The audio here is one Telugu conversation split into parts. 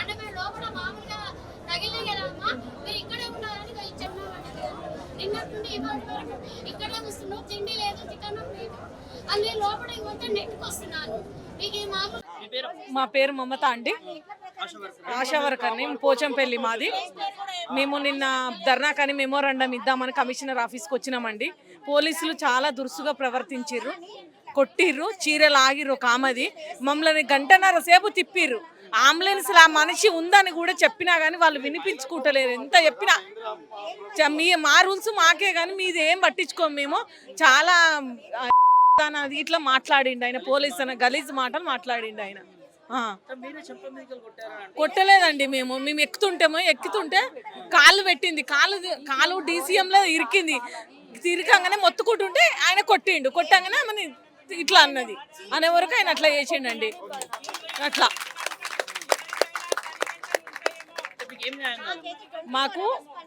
అంటే లోపల మామూలుగా మీరు ఇక్కడే నిన్నటి నుండి ఇవాళ వరకు ఇక్కడే తిండి లేదు లేదు. లోపల మీకు ఈ మామూలు మా పేరు? మమత అండి. ఆశా వర్కర్ని పోచంపల్లి మాది. మేము నిన్న ధర్నాకని మెమోరాండం ఇద్దామని కమిషనర్ ఆఫీస్కి వచ్చినామండి. పోలీసులు చాలా దురుసుగా ప్రవర్తించిర్రు. కొట్టిర్రు చీరలు ఆగిర్రు ఒక మమ్మల్ని గంటన్నర సేపు తిప్పిర్రు. అంబులెన్స్ ఆ మనిషి ఉందని కూడా చెప్పినా కానీ వాళ్ళు వినిపించుకుంటలేరు. ఎంత చెప్పినా మీ మా రూల్స్ మాకే కానీ మీది ఏం పట్టించుకోము మేము. చాలా అది ఇట్లా మాట్లాడిండు ఆయన పోలీస్ అన్న గలీజ్ మాటలు మాట్లాడిండు ఆయన. కొట్టలేదండి మేము. మేము ఎక్కుతుంటేమో ఎక్కుతుంటే కాళ్ళు పెట్టింది. కాలు కాలు డీసీఎంలో ఇరికింది. తిరగంగానే మొత్తుకుంటుంటే ఆయన కొట్టిండు. కొట్టంగానే ఆమె ఇట్లా అన్నది. అనే వరకు ఆయన అట్లా చేసిండండి. అట్లా. మాకు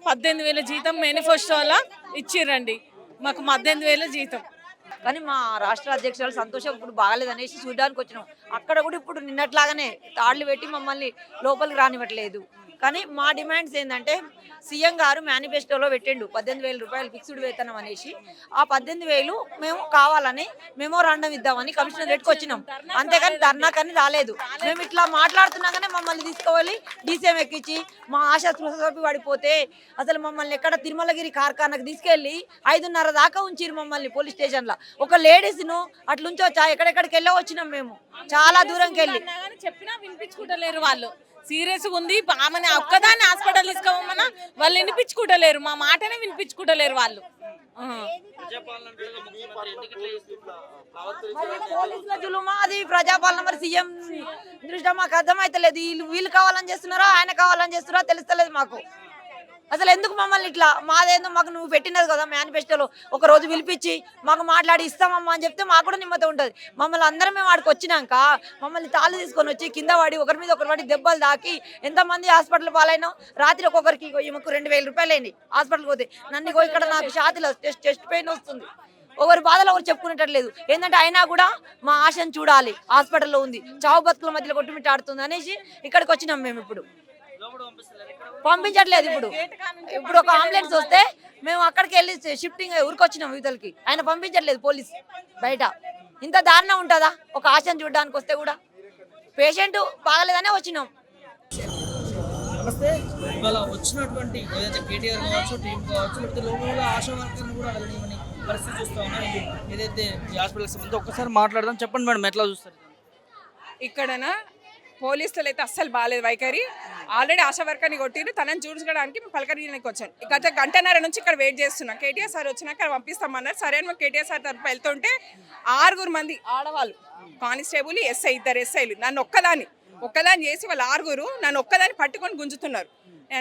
పద్దెనిమిది వేల జీతం మేనిఫెస్టోలో ఇచ్చిర్రండి మాకు పద్దెనిమిది వేల జీతం. కానీ మా రాష్ట్ర అధ్యక్షురాలు సంతోషం ఇప్పుడు బాగాలేదు అనేసి చూడడానికి వచ్చినాం. అక్కడ కూడా ఇప్పుడు నిన్నట్లాగానే తాళ్ళు పెట్టి మమ్మల్ని లోపలికి రానివ్వట్లేదు. కానీ మా డిమాండ్స్ ఏంటంటే సీఎం గారు మేనిఫెస్టోలో పెట్టిండు పద్దెనిమిది వేల రూపాయలు ఫిక్స్డ్ వేతనం అనేసి. ఆ పద్దెనిమిది వేలు మేము కావాలని మెమోరాండం ఇద్దామని కమిషనరేట్కి వచ్చినాం. అంతేకాని ధర్నా కానీ రాలేదు. మేము ఇట్లా మాట్లాడుతున్నాగానే మమ్మల్ని తీసుకోవాలి డీసీఎం ఎక్కించి మా ఆశ పడిపోతే అసలు మమ్మల్ని ఎక్కడ తిరుమలగిరి కార్ఖానకు తీసుకెళ్ళి ఐదున్నర దాకా ఉంచిరు మమ్మల్ని పోలీస్ స్టేషన్లో. ఒక లేడీస్ను అట్లుంచొచ్చా? ఎక్కడెక్కడికి వెళ్ళా వచ్చినాం మేము? చాలా దూరంకి వెళ్ళి చెప్పినా వినిపించుకుంటలేరు వాళ్ళు. సీరియస్ ఉంది. ఆమెని ఒక్కదాన్ని హాస్పిటల్ తీసుకోమన్నా వాళ్ళు వినిపించుకుంటలేరు. మా మాటనే వినిపించుకుంటలేరు వాళ్ళు. జులుమా అది? ప్రజాపాలన మరి సీఎం దృష్టి మాకు అర్థమైతలేదు. వీళ్ళు వీళ్ళు కావాలని చేస్తున్నారా? ఆయన కావాలని చేస్తున్నారా? తెలుస్తలేదు మాకు. అసలు ఎందుకు మమ్మల్ని ఇట్లా? మాదేందో మాకు నువ్వు పెట్టినది కదా మేనిఫెస్టోలో ఒక రోజు పిలిపించి మాకు మాట్లాడి ఇస్తామమ్మా అని చెప్తే మాకు కూడా నిమ్మత ఉంటుంది. మమ్మల్ని అందరం మేము ఆడికి వచ్చినాక మమ్మల్ని తాళ్ళు తీసుకొని వచ్చి కింద పడి ఒకరి మీద ఒకరి పడి దెబ్బలు దాకి ఎంతమంది హాస్పిటల్ పాలైనా రాత్రి ఒక్కొక్కరికి ఈమెకు రెండు వేల రూపాయలు అయింది. హాస్పిటల్కి పోతే నన్ను ఇక్కడ నాకు షాతిలో టెస్ట్ టెస్ట్ పెయిన్ వస్తుంది. ఒకరి బాధలు ఒకరు చెప్పుకునేటట్లేదు ఏంటంటే అయినా కూడా మా ఆశను చూడాలి. హాస్పిటల్లో ఉంది. చావు బతుకుల మధ్యలో కొట్టుమిట్టాడుతుంది అనేసి ఇక్కడికి వచ్చినాం మేము ఇప్పుడు. పంపించట్లేదు ఇప్పుడు. ఇప్పుడు ఒక అంబులెన్స్ వస్తే మేము అక్కడికి వెళ్ళి షిఫ్టింగ్ ఊరికొచ్చినాం యువతలకి. ఆయన పంపించట్లేదు పోలీస్ బయట. ఇంత దారుణం ఉంటుందా? ఒక ఆశను చూడడానికి వస్తే కూడా. పేషెంట్ బాగలేదనే వచ్చినాం. నమస్తే. ఇవాళ వచ్చినటువంటి ఏదైతే కేటీఆర్ కావచ్చు టీం కావచ్చు లేకపోతే లోపల ఆశా వర్కర్ని కూడా వెళ్ళనివ్వని పరిస్థితి చూస్తా ఉన్నాం. ఇది ఏదైతే ఈ హాస్పిటల్స్ సంబంధించి ఒక్కసారి మాట్లాడదాం. చెప్పండి మేడం ఎట్లా చూస్తారు? ఇక్కడన? పోలీసులు అయితే అస్సలు బాగాలేదు వైఖరి. ఆల్రెడీ ఆశా వర్కర్ని కొట్టిరు తనని చూసుకోవడానికి పలకరీనికి వచ్చాను గత గంటన్నర నుంచి ఇక్కడ వెయిట్ చేస్తున్నాం. కేటీఆర్ సార్ వచ్చినాక పంపిస్తామన్నారు. సరే అని కేటీఆర్ సార్ తరపు వెళ్తుంటే ఆరుగురు మంది ఆడవాళ్ళు కానిస్టేబుల్ ఎస్ఐ ఇద్దరు ఎస్ఐలు నన్ను ఒక్కదాన్ని ఒక్కదాన్ని చేసి వాళ్ళు ఆరుగురు నన్ను ఒక్కదాన్ని పట్టుకొని గుంజుతున్నారు.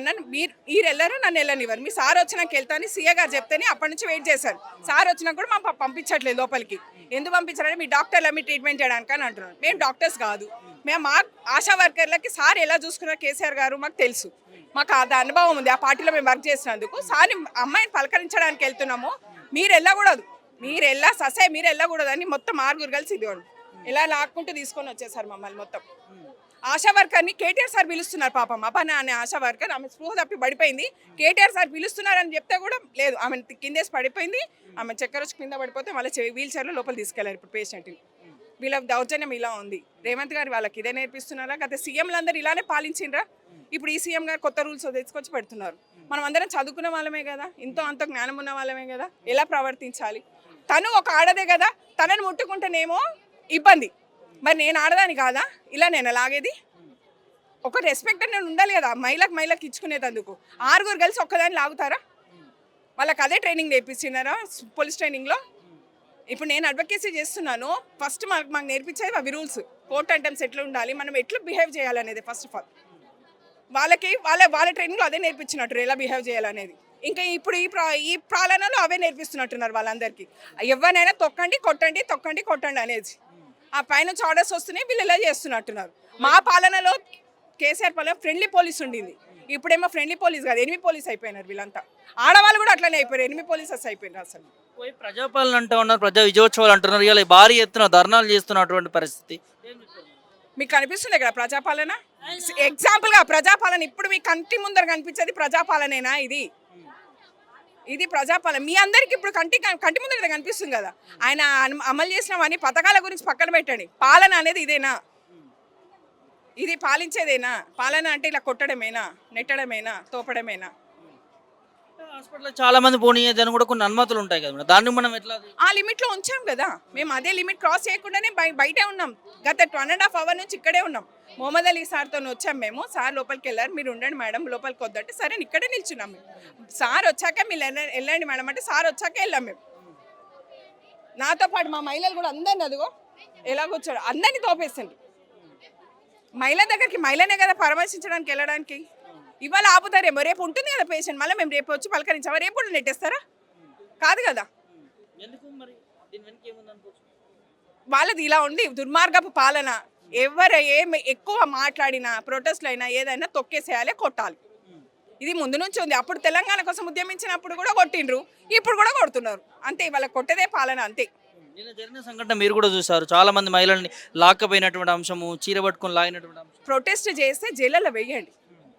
నన్ను మీరు మీరు వెళ్ళారు నన్ను వెళ్ళనివ్వరు. మీ సార్ వచ్చినాక వెళ్తాను సీఏ గారు చెప్తేనే అప్పటి నుంచి వెయిట్ చేశాను సార్ వచ్చినా కూడా మా పంపించట్లేదు లోపలికి. ఎందుకు పంపించారంటే మీ డాక్టర్లు మీ ట్రీట్మెంట్ చేయడానికి అని అంటున్నారు. మేము డాక్టర్స్ కాదు. మేము మా ఆశా వర్కర్లకి సార్ ఎలా చూసుకున్నారు కేసీఆర్ గారు మాకు తెలుసు. మాకు అది అనుభవం ఉంది. ఆ పార్టీలో మేము వర్క్ చేసినందుకు సార్ అమ్మాయిని పలకరించడానికి వెళ్తున్నాము. మీరు వెళ్ళకూడదు. మీరు వెళ్ళా ససే మీరు వెళ్ళకూడదు అని మొత్తం ఆరుగురు కలిసి ఇదిగోండి. ఇలా లాక్కుంటూ తీసుకొని వచ్చేసారు మమ్మల్ని మొత్తం. ఆశా వర్కర్ని కేటీఆర్ సార్ పిలుస్తున్నారు పాపం. అపన అనే ఆశా వర్కర్ ఆమె స్పృహ తప్పి పడిపోయింది. కేటీఆర్ సార్ పిలుస్తున్నారని చెప్తే కూడా లేదు. ఆమె కిందేసి పడిపోయింది. ఆమె చక్కెర కింద పడిపోతే మళ్ళీ వీల్ చైర్లో లోపల తీసుకెళ్ళారు ఇప్పుడు పేషెంట్ని. వీళ్ళ దౌర్జన్యం ఇలా ఉంది. రేవంత్ గారు వాళ్ళకి ఇదే నేర్పిస్తున్నారా? గత సీఎంలందరూ ఇలానే పాలించిండ్రా? ఇప్పుడు ఈ సీఎం గారు కొత్త రూల్స్ తెచ్చుకొచ్చి పెడుతున్నారు. మనం అందరం చదువుకున్న వాళ్ళమే కదా? ఇంతో అంత జ్ఞానం ఉన్న వాళ్ళమే కదా? ఎలా ప్రవర్తించాలి? తను ఒక ఆడదే కదా? తనని ముట్టుకుంటేనేమో ఇబ్బంది. మరి నేను ఆడదాని కాదా? ఇలా నేను లాగేది? ఒక రెస్పెక్ట్ నేను ఉండాలి కదా? మహిళకు మహిళకు ఇచ్చుకునేటందుకు. ఆరుగురు కలిసి ఒక్కదాన్ని లాగుతారా? వాళ్ళకి అదే ట్రైనింగ్ నేర్పించినారా పోలీస్ ట్రైనింగ్లో ఇప్పుడు నేను అడ్వకేసీ చేస్తున్నాను. ఫస్ట్ మాకు మాకు నేర్పించేది అవి రూల్స్ కోర్ట్ అంటమ్స్ ఎట్లా ఉండాలి మనం ఎట్లా బిహేవ్ చేయాలనేది ఫస్ట్ ఆఫ్ ఆల్ వాళ్ళకి వాళ్ళ వాళ్ళ ట్రైనింగ్లో అదే నేర్పించినట్టు ఎలా బిహేవ్ చేయాలనేది. ఇంకా ఇప్పుడు ఈ ప్రా ఈ పాలనలో అవే నేర్పిస్తున్నట్టున్నారు వాళ్ళందరికీ. ఎవరినైనా తొక్కండి కొట్టండి తొక్కండి కొట్టండి అనేది ఆ పైన ఆర్డర్స్ వస్తున్నాయి వీళ్ళు ఇలా చేస్తున్నట్టున్నారు. మా పాలనలో కేసీఆర్ పాలన ఫ్రెండ్లీ పోలీస్ ఉండింది. ఇప్పుడేమో ఫ్రెండ్లీ పోలీస్ కాదు ఎనిమి పోలీస్ అయిపోయినారు వీళ్ళంతా. ఆడవాళ్ళు కూడా అట్లనే అయిపోయారు ఎనిమి పోలీసెస్ అయిపోయినారు అసలు. ప్రజాపాలన అంటూ ఉన్నారు ప్రజా విజయోత్సవాలు అంటున్నారు ఇలా భారీ ఎత్తున ధర్నాలు చేస్తున్నటువంటి పరిస్థితి? మీకు కనిపిస్తుంది కదా ప్రజాపాలన? ఎగ్జాంపుల్గా ప్రజాపాలన ఇప్పుడు మీ కంటి ముందర కనిపించేది ప్రజాపాలనేనా ఇది? ఇది ప్రజాపాలన. మీ అందరికి ఇప్పుడు కంటి కంటి ముందర కనిపిస్తుంది కదా. ఆయన అమలు చేసినవన్నీ పథకాల గురించి పక్కన పెట్టండి. పాలన అనేది ఇదేనా? ఇది పాలించేదేనా? పాలన అంటే ఇలా కొట్టడమేనా? నెట్టడమేనా? తోపడమేనా? హాస్పిటల్లో చాలా మంది పోనీయదని కూడా కొన్ని అనుమతులు ఉంటాయి కదా మేడం. దాన్ని మనం ఎట్లా ఆ లిమిట్లో ఉంచాం కదా. మేము అదే లిమిట్ క్రాస్ చేయకుండానే బయ- బయటే ఉన్నాం. గత వన్ అండ్ హాఫ్ అవర్ నుంచి ఇక్కడే ఉన్నాం. మొహమ్మద్ అలీ సార్తో వచ్చాం మేము. సార్ లోపలికి వెళ్ళారు. మీరు ఉండండి మేడం లోపలికి వద్దంటే సరే ఇక్కడే నిల్చున్నాం మేము. సార్ వచ్చాక మీరు వెళ్ళ- వెళ్ళండి మేడం అంటే సార్ వచ్చాక వెళ్ళాం మేము. నాతో పాటు మా మహిళలు కూడా అందరిని అదిగో ఎలా కూర్చోడు అందరినీ తోపేస్తుంది మహిళ దగ్గరికి మహిళనే కదా పరామర్శించడానికి వెళ్ళడానికి? ఇవాళ ఆపుతారేమో రేపు ఉంటుంది కదా పేషెంట్ మళ్ళీ మేము రేపు వచ్చి పలకరించామా? రేపు కూడా నెట్టేస్తారా? కాదు కదా. వాళ్ళది ఇలా ఉంది దుర్మార్గపు పాలన. ఎవరు ఏం ఎక్కువ మాట్లాడినా ప్రొటెస్ట్లు అయినా ఏదైనా తొక్కేసేయాలి కొట్టాలి. ఇది ముందు నుంచి ఉంది. అప్పుడు తెలంగాణ కోసం ఉద్యమించినప్పుడు కూడా కొట్టిండ్రు. ఇప్పుడు కూడా కొడుతున్నారు. అంతే వాళ్ళ కొట్టేదే పాలన అంతే. నిన్న జరిగిన సంఘటన మీరు కూడా చూసారు చాలా మంది మహిళల్ని లాక్కపోయినటువంటి అంశము చీర పట్టుకొని లాగినటువంటి అంశం ప్రొటెస్ట్ చేస్తే జైళ్ళలో వేయండి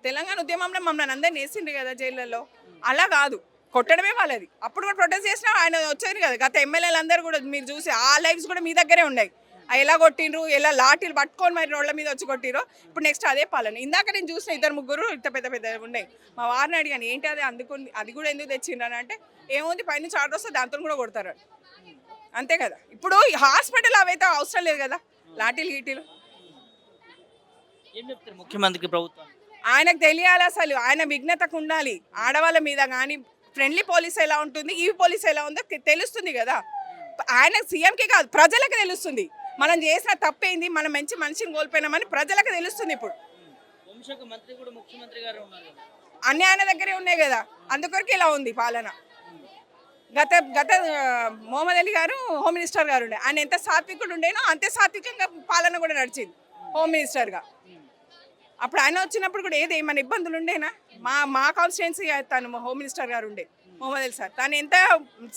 తెలంగాణ ఉద్యమంలో మమ్మల్ని అందరిని వేసిండ్రు కదా జైళ్ళలో? అలా కాదు. కొట్టడమే వాళ్ళది. అప్పుడు కూడా ప్రొటెస్ట్ చేసినా ఆయన వచ్చారు కదా. గత ఎమ్మెల్యేలు అందరూ కూడా మీరు చూసి ఆ లైఫ్స్ కూడా మీ దగ్గరే ఉన్నాయి. ఎలా కొట్టిండ్రు ఎలా లాఠీలు పట్టుకొని మరి రోడ్ల మీద వచ్చి కొట్టిరో ఇప్పుడు నెక్స్ట్ అదే పాలన. ఇందాక నేను చూసిన ఇద్దరు ముగ్గురు ఇంత పెద్ద పెద్ద ఉన్నాయి. మా వారిని అడిగాను ఏంటి అది? అందుకుని అది కూడా ఎందుకు తెచ్చిండ్రు? అని అంటే ఏముంది? పైనుంచి ఆర్డర్ వస్తే దాంతో కూడా కొడతారు అంతే కదా. ఇప్పుడు హాస్పిటల్ అవైతే అవసరం లేదు కదా. లాఠీలు గీటీలు. ఏం చెప్తారు ముఖ్యమంత్రికి ప్రభుత్వం? ఆయనకు తెలియాలి అసలు. ఆయన విఘ్నతకు ఉండాలి. ఆడవాళ్ళ మీద కానీ ఫ్రెండ్లీ పోలీస్ ఎలా ఉంటుంది ఈ పోలీస్ ఎలా ఉందో తెలుస్తుంది కదా. ఆయన సీఎంకి కాదు ప్రజలకు తెలుస్తుంది. మనం చేసిన తప్పేంది మనం మంచి మనిషిని కోల్పోయినామని ప్రజలకు తెలుస్తుంది ఇప్పుడు. ముఖ్యమంత్రి. అన్ని ఆయన దగ్గరే ఉన్నాయి కదా. అందుకొరకు ఇలా ఉంది పాలన. గత గత మొహమ్మద్ అలీ గారు హోమ్ మినిస్టర్ గారు ఉండే ఆయన ఎంత సాత్వికుడు ఉండేనో అంతే సాత్వికంగా పాలన కూడా నడిచింది హోమ్ మినిస్టర్గా. అప్పుడు ఆయన వచ్చినప్పుడు కూడా ఏది ఏమైనా ఇబ్బందులు ఉండేనా? మా మా కాన్స్టిట్యున్సీ తను హోమ్ మినిస్టర్ గారు ఉండే మొహమ్మద్ అలీ సార్. తను ఎంత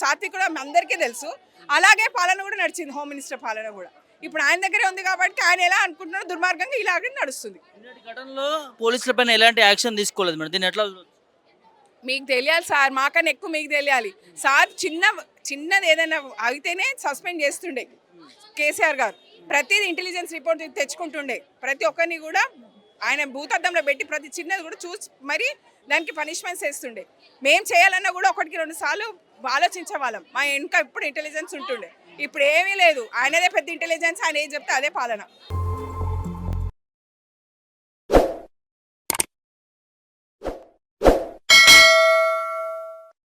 సాత్వికుడు అందరికీ తెలుసు. అలాగే పాలన కూడా నడిచింది హోమ్ మినిస్టర్ పాలన కూడా. ఇప్పుడు ఆయన దగ్గరే ఉంది కాబట్టి ఆయన ఎలా అనుకుంటున్నారో దుర్మార్గంగా ఇలాగే నడుస్తుంది. ఘటనలో పోలీసుల పైన ఎలాంటి యాక్షన్ తీసుకోలేదు మేడం? దీన్ని ఎట్లా మీకు తెలియాలి సార్ మాకన్నా ఎక్కువ మీకు తెలియాలి. సార్ చిన్న చిన్నది ఏదైనా అయితేనే సస్పెండ్ చేస్తుండే కేసీఆర్ గారు. ప్రతిది ఇంటెలిజెన్స్ రిపోర్ట్ తెచ్చుకుంటుండే. ప్రతి ఒక్కరిని కూడా ఆయన భూతద్దంలో పెట్టి ప్రతి చిన్నది కూడా చూసి మరి దానికి పనిష్మెంట్స్ వేస్తుండే మేము చేయాలన్నా కూడా ఒకటికి రెండు సార్లు ఆలోచించే వాళ్ళం. మా ఇంకా ఇప్పుడు ఇంటెలిజెన్స్ ఉంటుండే. ఇప్పుడు ఏమీ లేదు. ఆయనదే పెద్ద ఇంటెలిజెన్స్ ఆయన ఏం చెప్తే అదే పాలన.